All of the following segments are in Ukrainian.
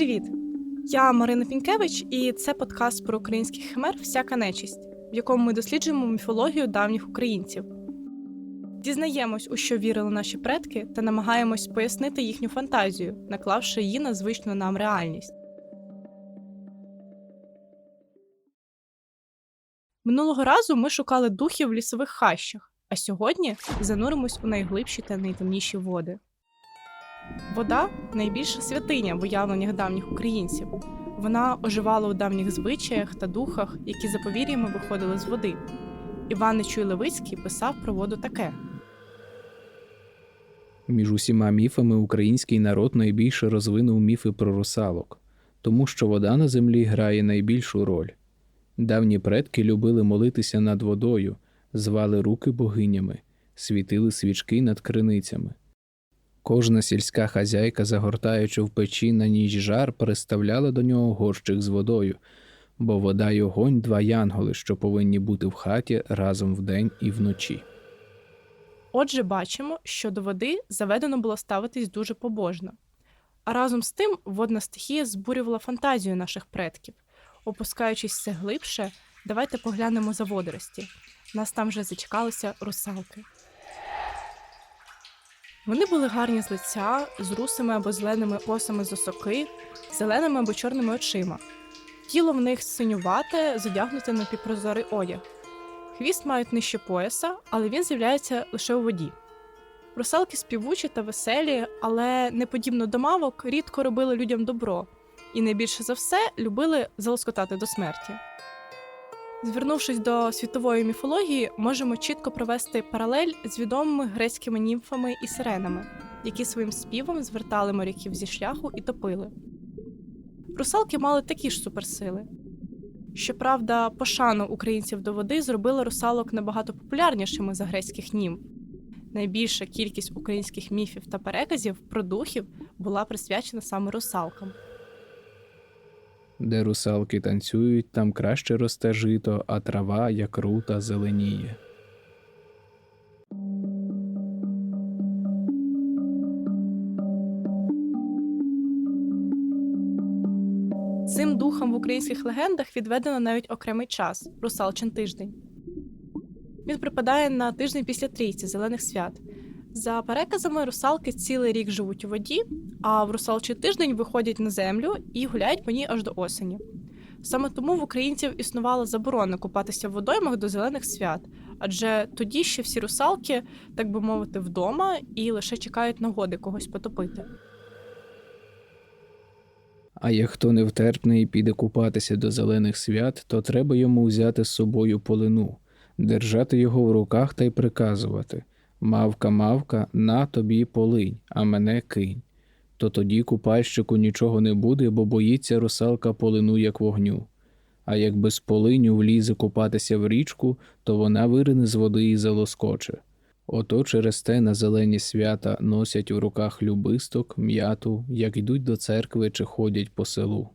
Привіт! Я Марина Пінкевич, і це подкаст про українських химер Всяка нечисть, в якому ми досліджуємо міфологію давніх українців. Дізнаємось, у що вірили наші предки, та намагаємось пояснити їхню фантазію, наклавши її на звичну нам реальність. Минулого разу ми шукали духів в лісових хащах, а сьогодні зануримось у найглибші та найтемніші води. Вода найбільша святиня в уявленнях давніх українців. Вона оживала у давніх звичаях та духах, які за повір'ями виходили з води. Іван Нечуй Левицький писав про воду таке: Між усіма міфами український народ найбільше розвинув міфи про русалок, тому що вода на землі грає найбільшу роль. Давні предки любили молитися над водою, звали руки богинями, світили свічки над криницями. Кожна сільська хазяйка, загортаючи в печі на ніч жар, приставляла до нього горщик з водою, бо вода й огонь два янголи, що повинні бути в хаті разом вдень і вночі. Отже, бачимо, що до води заведено було ставитись дуже побожно. А разом з тим водна стихія збурювала фантазію наших предків. Опускаючись все глибше, давайте поглянемо за водорості. Нас там вже зачекалися русалки. Вони були гарні з лиця, з русими або зеленими косами з осоки, зеленими або чорними очима. Тіло в них синювате, задягнуте на півпрозорий одяг. Хвіст мають нижче пояса, але він з'являється лише у воді. Русалки співучі та веселі, але не подібно до мавок, рідко робили людям добро і найбільше за все любили залоскотати до смерті. Звернувшись до світової міфології, можемо чітко провести паралель з відомими грецькими німфами і сиренами, які своїм співом звертали моряків зі шляху і топили. Русалки мали такі ж суперсили. Щоправда, пошану українців до води зробили русалок набагато популярнішими за грецьких німф. Найбільша кількість українських міфів та переказів про духів була присвячена саме русалкам. Де русалки танцюють, там краще росте жито, а трава, як рута, зеленіє. Цим духам в українських легендах відведено навіть окремий час русалчин тиждень. Він припадає на тиждень після трійці зелених свят. За переказами, русалки цілий рік живуть у воді, а в русалчий тиждень виходять на землю і гуляють по ній аж до осені. Саме тому в українців існувала заборона купатися в водоймах до зелених свят, адже тоді ще всі русалки, так би мовити, вдома і лише чекають нагоди когось потопити. А як хто невтерпний піде купатися до зелених свят, то треба йому взяти з собою полину, держати його в руках та й приказувати Мавка, мавка, на тобі полинь, а мене кинь. То тоді купальщику нічого не буде, бо боїться русалка полину, як вогню. А як без полиню влізе купатися в річку, то вона вирине з води і залоскоче. Ото через те на зелені свята носять в руках любисток, м'яту, як йдуть до церкви чи ходять по селу.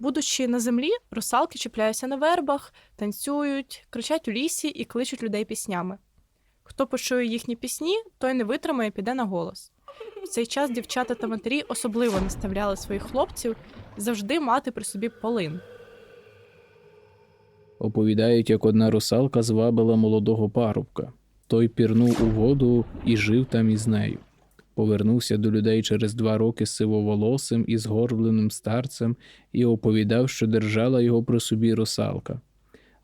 Будучи на землі, русалки чіпляються на вербах, танцюють, кричать у лісі і кличуть людей піснями. Хто почує їхні пісні, той не витримає, піде на голос. В цей час дівчата та матері особливо наставляли своїх хлопців завжди мати при собі полин. Оповідають, як одна русалка звабила молодого парубка. Той пірнув у воду і жив там із нею. Повернувся до людей через два роки сивоволосим і згорбленим старцем і оповідав, що держала його при собі русалка.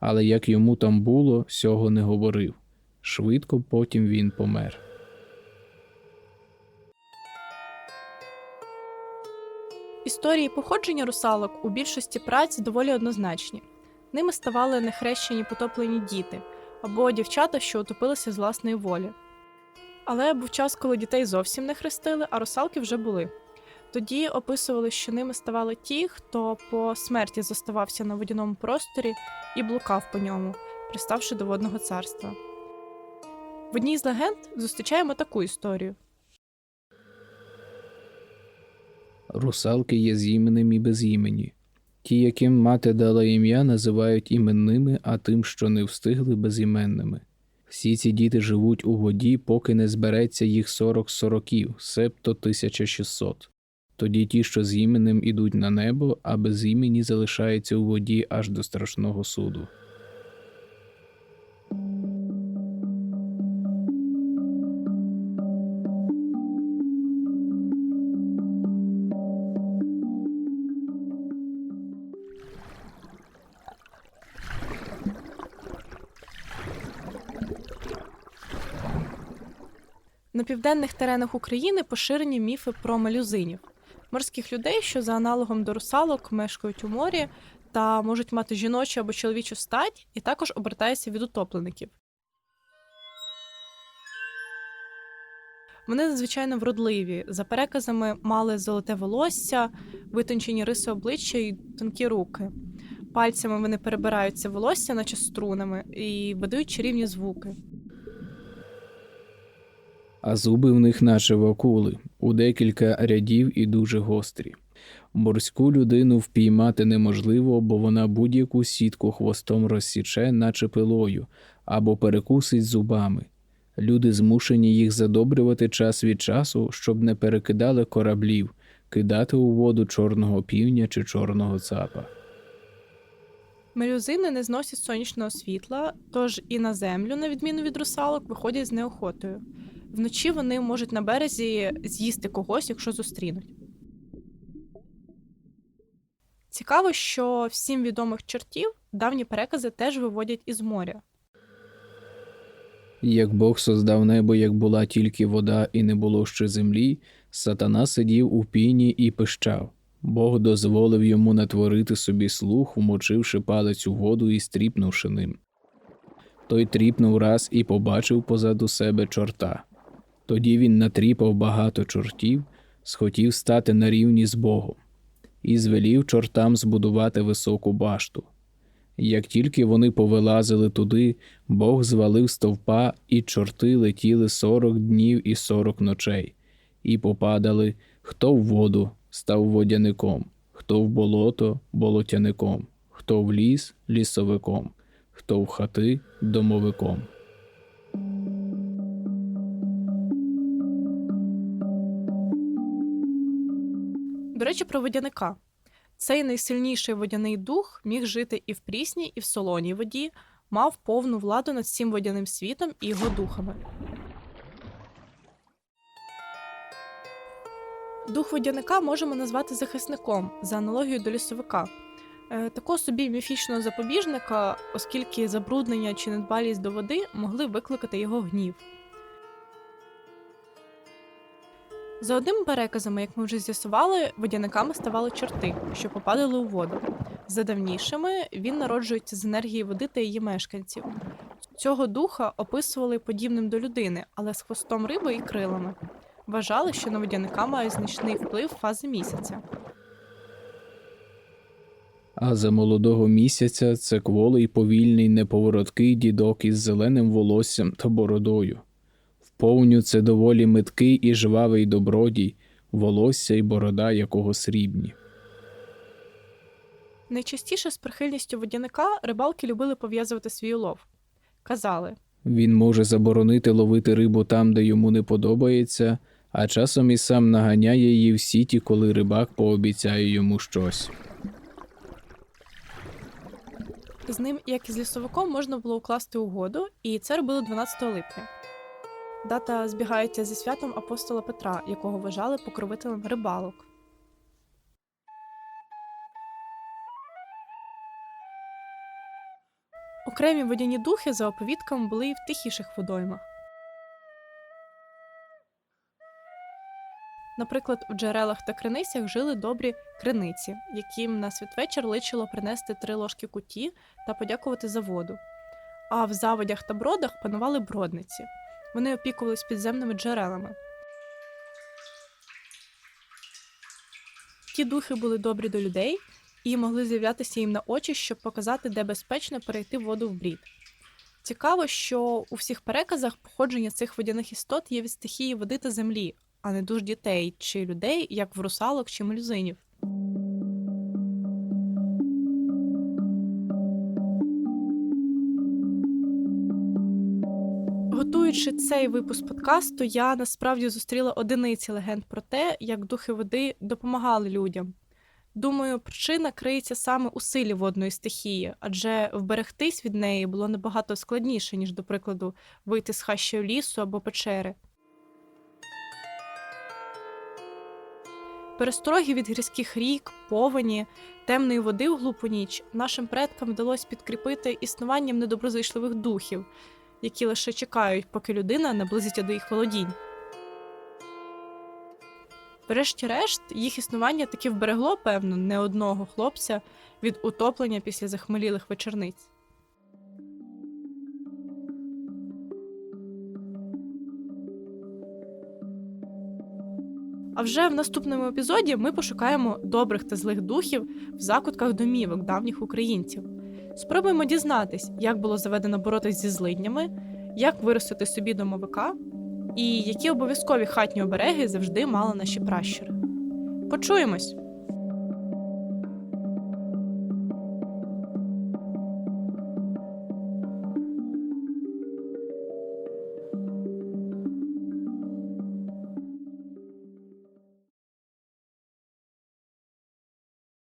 Але як йому там було, сього не говорив. Швидко потім він помер. Історії походження русалок у більшості праць доволі однозначні. Ними ставали нехрещені потоплені діти або дівчата, що утопилися з власної волі. Але був час, коли дітей зовсім не хрестили, а русалки вже були. Тоді описували, що ними ставали ті, хто по смерті зоставався на водяному просторі і блукав по ньому, приставши до водного царства. В одній з легенд зустрічаємо таку історію. Русалки є з іменем і без імені. Ті, яким мати дала ім'я, називають іменними, а тим, що не встигли безіменними. Всі ці діти живуть у воді, поки не збереться їх 40 сороків, себто 1600. Тоді ті, що з іменем ідуть на небо, а без імені залишаються у воді аж до страшного суду. На південних теренах України поширені міфи про малюзинів, морських людей, що за аналогом до русалок мешкають у морі та можуть мати жіночу або чоловічу стать, і також обертаються від утоплеників. Вони надзвичайно вродливі. За переказами мали золоте волосся, витончені риси обличчя і тонкі руки. Пальцями вони перебираються волосся, наче струнами, і видають чарівні звуки. А зуби в них наче вакули, у декілька рядів і дуже гострі. Морську людину впіймати неможливо, бо вона будь-яку сітку хвостом розсіче, наче пилою, або перекусить зубами. Люди змушені їх задобрювати час від часу, щоб не перекидали кораблів, кидати у воду чорного півня чи чорного цапа. Мелюзини не зносять сонячного світла, тож і на землю, на відміну від русалок, виходять з неохотою. Вночі вони можуть на березі з'їсти когось, якщо зустрінуть. Цікаво, що всім відомих чортів давні перекази теж виводять із моря. Як Бог создав небо, як була тільки вода і не було ще землі, сатана сидів у піні і пищав. Бог дозволив йому натворити собі слух, вмочивши палець у воду і стріпнувши ним. Той тріпнув раз і побачив позаду себе чорта. Тоді він натріпав багато чортів, схотів стати на рівні з Богом, і звелів чортам збудувати високу башту. Як тільки вони повилазили туди, Бог звалив стовпа, і чорти летіли сорок днів і сорок ночей, і попадали хто в воду став водяником, хто в болото болотяником, хто в ліс лісовиком, хто в хати домовиком. Речі, про водяника. Цей найсильніший водяний дух міг жити і в прісній, і в солоній воді, мав повну владу над всім водяним світом і його духами. Дух водяника можемо назвати захисником за аналогією до лісовика. Е, Такого собі міфічного запобіжника, оскільки забруднення чи недбалість до води могли викликати його гнів. За одним переказами, як ми вже з'ясували, водяниками ставали чорти, що попадали у воду. За давнішими він народжується з енергії води та її мешканців. Цього духа описували подібним до людини, але з хвостом риби і крилами. Вважали, що на водяника має значний вплив фази місяця. А за молодого місяця це кволий повільний неповороткий дідок із зеленим волоссям та бородою. Вповню це доволі миткий і жвавий добродій, волосся й борода якого срібні. Найчастіше з прихильністю водяника рибалки любили пов'язувати свій улов. Казали, Він може заборонити ловити рибу там, де йому не подобається, а часом і сам наганяє її в сіті, коли рибак пообіцяє йому щось. з ним, як і з лісовиком, можна було укласти угоду, і це робили 12 липня. Дата збігається зі святом апостола Петра, якого вважали покровителем рибалок. Окремі водяні духи за оповідками були і в тихіших водоймах. Наприклад, у джерелах та криницях жили добрі криниці, яким на святвечір личило принести три ложки куті та подякувати за воду. А в заводях та бродах панували бродниці. Вони опікувались підземними джерелами. Ті духи були добрі до людей і могли з'являтися їм на очі, щоб показати, де безпечно перейти воду в брід. Цікаво, що у всіх переказах походження цих водяних істот є від стихії води та землі, а не душ дітей чи людей, як в русалок чи мельзинів. Готуючи цей випуск подкасту, я насправді зустріла одиниці легенд про те, як духи води допомагали людям. Думаю, причина криється саме у силі водної стихії, адже вберегтись від неї було набагато складніше, ніж, до прикладу, вийти з хащою лісу або печери. Перестороги від гірських рік, повені, темної води у глупу ніч нашим предкам вдалося підкріпити існуванням недоброзичливих духів, які лише чекають, поки людина наблизиться до їх володінь. Врешті-решт, їх існування таки вберегло, певно, не одного хлопця від утоплення після захмелілих вечорниць. А вже в наступному епізоді ми пошукаємо добрих та злих духів в закутках домівок давніх українців. Спробуємо дізнатись, як було заведено боротись зі злиднями, як виростити собі домовика, і які обов'язкові хатні обереги завжди мали наші пращури. Почуємось!